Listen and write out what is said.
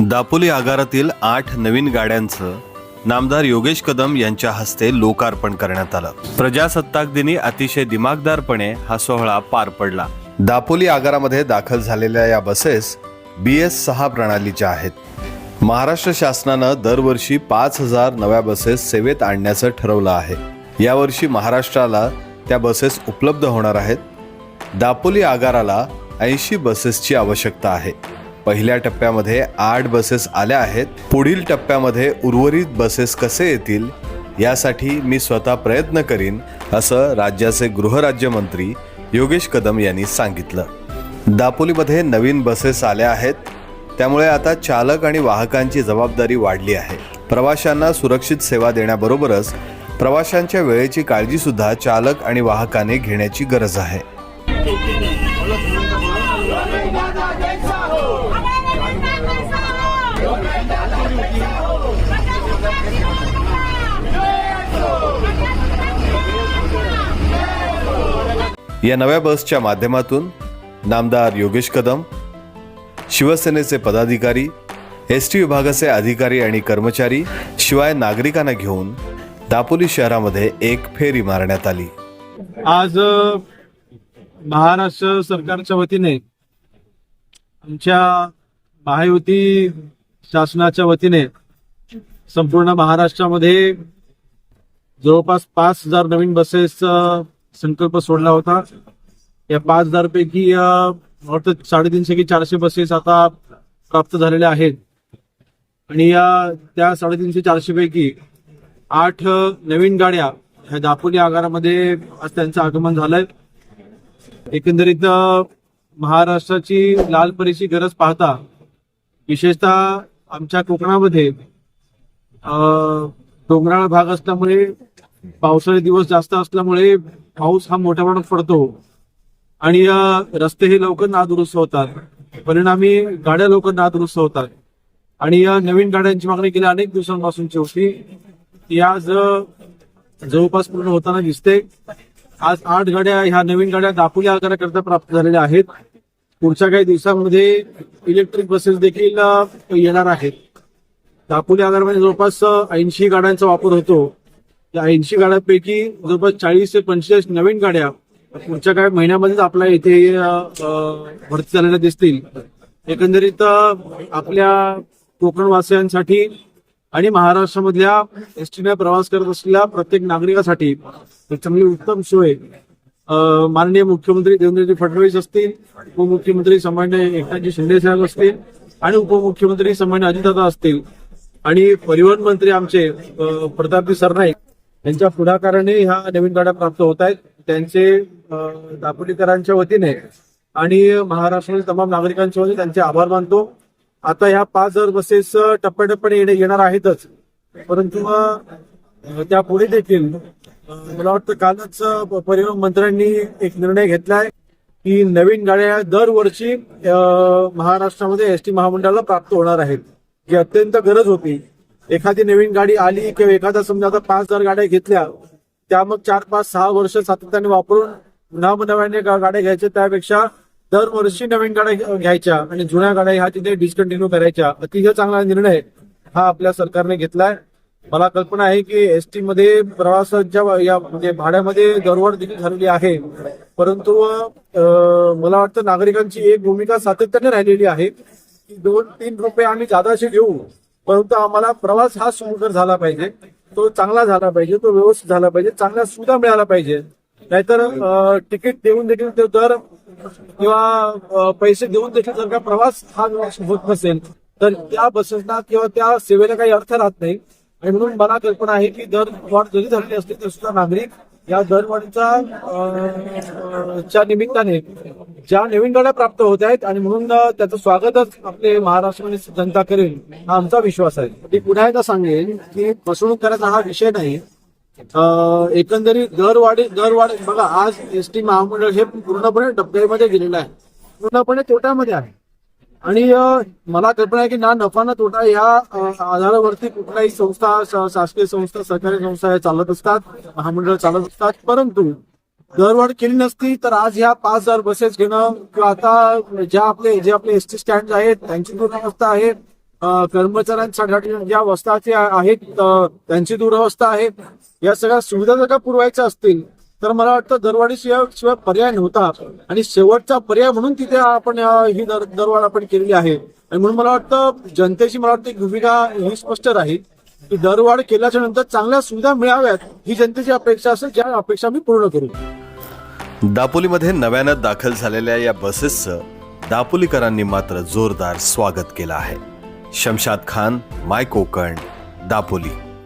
दापोली आगारातील आठ नवीन गाड्यांचं नामदार योगेश कदम यांच्या हस्ते लोकार्पण करण्यात आलं. प्रजासत्ताक दिनी अतिशय दिमागदारपणे हा सोहळा पार पडला. दापोली आगारामध्ये दाखल झालेल्या या बसेस बी एस सहा प्रणालीच्या आहेत. महाराष्ट्र शासनानं दरवर्षी पाच हजार नव्या बसेस सेवेत आणण्याचं ठरवलं आहे. यावर्षी महाराष्ट्राला त्या बसेस उपलब्ध होणार आहेत. दापोली आगाराला ऐंशी बसेसची आवश्यकता आहे. पहिल्या टप्प्यामध्ये आठ बसेस आल्या आहेत. पुढील टप्प्यामध्ये उर्वरित बसेस कसे येतील यासाठी मी स्वतः प्रयत्न करीन असं राज्याचे गृहराज्यमंत्री योगेश कदम यांनी सांगितलं. दापोलीमध्ये नवीन बसेस आल्या आहेत. त्यामुळे आता चालक आणि वाहकांची जबाबदारी वाढली आहे. प्रवाशांना सुरक्षित सेवा देण्याबरोबरच प्रवाशांच्या वेळेची काळजीसुद्धा चालक आणि वाहकाने घेण्याची गरज आहे. या नव्या बसच्या माध्यमातून नामदार योगेश कदम शिवसेनेचे पदाधिकारी एस टी विभागाचे अधिकारी आणि कर्मचारी शिवाय नागरिकांना घेऊन दापोली शहरामध्ये एक फेरी मारण्यात आली. आज महाराष्ट्र सरकारच्या वतीने आमच्या महायुती शासनाच्या वतीने संपूर्ण महाराष्ट्रामध्ये जवळपास पाच हजार नवीन बसेस संकल्प सोडला होता. या पाच हजार पैकी वाटतं साडेतीनशे की चारशे बसेस आता प्राप्त झालेल्या आहेत. आणि या त्या साडेतीनशे चारशे पैकी आठ नवीन गाड्या ह्या दापोली आगारामध्ये आज त्यांचं आगमन झालंय. एकंदरीत महाराष्ट्राची लाल परीची गरज पाहता विशेषतः आमच्या कोकणामध्ये डोंगराळ भाग असल्यामुळे पावसाळे दिवस जास्त असल्यामुळे पाऊस हा मोठ्या प्रमाणात पडतो. आणि रस्ते हे लवकर नादुरुस्त होतात. परिणामी गाड्या लवकर नादुरुस्त होतात. आणि या नवीन गाड्यांची मागणी गेल्या अनेक दिवसांपासूनची होती. ती आज जवळपास पूर्ण होताना दिसते. आज आठ गाड्या ह्या नवीन गाड्या दापोली आगाराकरता प्राप्त झालेल्या आहेत. पुढच्या काही दिवसांमध्ये इलेक्ट्रिक बसेस देखील येणार आहेत. दापोली आगारामध्ये जवळपास ऐंशी गाड्यांचा वापर होतो. या ऐंशी गाड्यांपैकी जवळपास चाळीस ते पंचेचाळीस नवीन गाड्या पुढच्या काही महिन्यामध्येच आपल्या इथे भरती झालेल्या दिसतील. एकंदरीत आपल्या कोकणवासियांसाठी आणि महाराष्ट्रामधल्या एसटीने प्रवास करत असलेल्या प्रत्येक नागरिकासाठी चांगली उत्तम सोय माननीय मुख्यमंत्री देवेंद्रजी फडणवीस असतील उपमुख्यमंत्री सामान्य एकनाथजी शिंदे साहेब असतील आणि उपमुख्यमंत्री सामान्य अजितदादा असतील. आणि परिवहन मंत्री आमचे प्रतापजी सरनाईक यांच्या पुढाकाराने ह्या नवीन गाड्या प्राप्त होत आहेत त्यांचे दापोलीकरांच्या वतीने आणि महाराष्ट्रातील तमाम नागरिकांच्या वतीने त्यांचे आभार मानतो. आता ह्या पाच हजार बसेस टप्प्याटप्प्याने येणे येणार आहेतच. परंतु त्या पुढे देखील मला वाटतं कालच परिवहन मंत्र्यांनी एक निर्णय घेतलाय की नवीन गाड्या दरवर्षी महाराष्ट्रामध्ये एस टी महामंडळाला प्राप्त होणार आहेत. जी अत्यंत गरज होती. एखादी नवीन गाडी आली किंवा एखादा समजा आता पाच हजार गाड्या घेतल्या त्या मग चार पाच सहा वर्ष सातत्याने वापरून नवनव्याने नव्याने गाड्या घ्यायच्या. त्यापेक्षा दरवर्षी नवीन गाड्या घ्यायच्या आणि जुन्या गाड्या ह्या तिथे डिस्कंटिन्यू करायच्या. अतिशय चांगला निर्णय हा आपल्या सरकारने घेतलाय. मला कल्पना आहे की एस टी मध्ये प्रवासाच्या या म्हणजे भाड्यामध्ये दरवाढ देखील झालेली आहे. परंतु मला वाटतं नागरिकांची एक भूमिका सातत्याने राहिलेली आहे की दोन तीन रुपये आम्ही जादाशे घेऊ. परंतु आम्हाला प्रवास हा सुखकर झाला पाहिजे. तो चांगला झाला पाहिजे तो व्यवस्थित झाला पाहिजे चांगल्या सुविधा मिळाला पाहिजे. नाहीतर तिकीट देऊन देखील ते दर किंवा पैसे देऊन देखील जर का प्रवास हा होत नसेल तर त्या बसेसना किंवा त्या सेवेला काही अर्थ राहत नाही. आणि म्हणून मला कल्पना आहे की दर वाढ जरी झालेली असली तरी सुद्धा नागरिक या दरवाढीचा च्या निमित्ताने ज्या नवीन गाड्या प्राप्त होत आहेत आणि म्हणून त्याचं स्वागतच आपले महाराष्ट्रामध्ये जनता करेल हा आमचा विश्वास आहे. मी पुन्हा एकदा सांगेन की फसवणूक करायचा हा विषय नाही. एकंदरीत दरवाढी दरवाढ बघा आज एस टी महामंडळ हे पूर्णपणे डब्यामध्ये गेलेलं आहे. पूर्णपणे तोट्यामध्ये आहे. आणि मला कल्पना आहे की ना नफा ना तोटा या आधारावरती कुठल्याही संस्था शासकीय संस्था सरकारी संस्था या चालत असतात महामंडळ चालत असतात. परंतु दरवाढ केली नसती तर आज ह्या पाच हजार बसेस घेणं किंवा आता ज्या आपले जे आपले एस टी स्टँड आहेत त्यांची दुरावस्था आहे कर्मचाऱ्यांसाठी ज्या वस्ताचे आहेत त्यांची दुरवस्था आहे. या सगळ्या सुविधा जर का पुरवायच्या असतील तर मला वाटतं दरवाढी शिवाय पर्याय नव्हता. आणि शेवटचा पर्याय म्हणून तिथे आपण ही दर दरवाढ आपण केलेली आहे. आणि म्हणून मला वाटतं जनतेची मला वाटतं भूमिका ही स्पष्ट राहील की दरवाढ केल्याच्यानंतर चांगल्या सुविधा मिळाव्यात ही जनतेची अपेक्षा असेल ज्या अपेक्षा मी पूर्ण करू. दापोलीमध्ये नव्यानं दाखल झालेल्या या बसेसचं दापोलीकरांनी मात्र जोरदार स्वागत केलं आहे. शमशाद खान माय कोकण दापोली.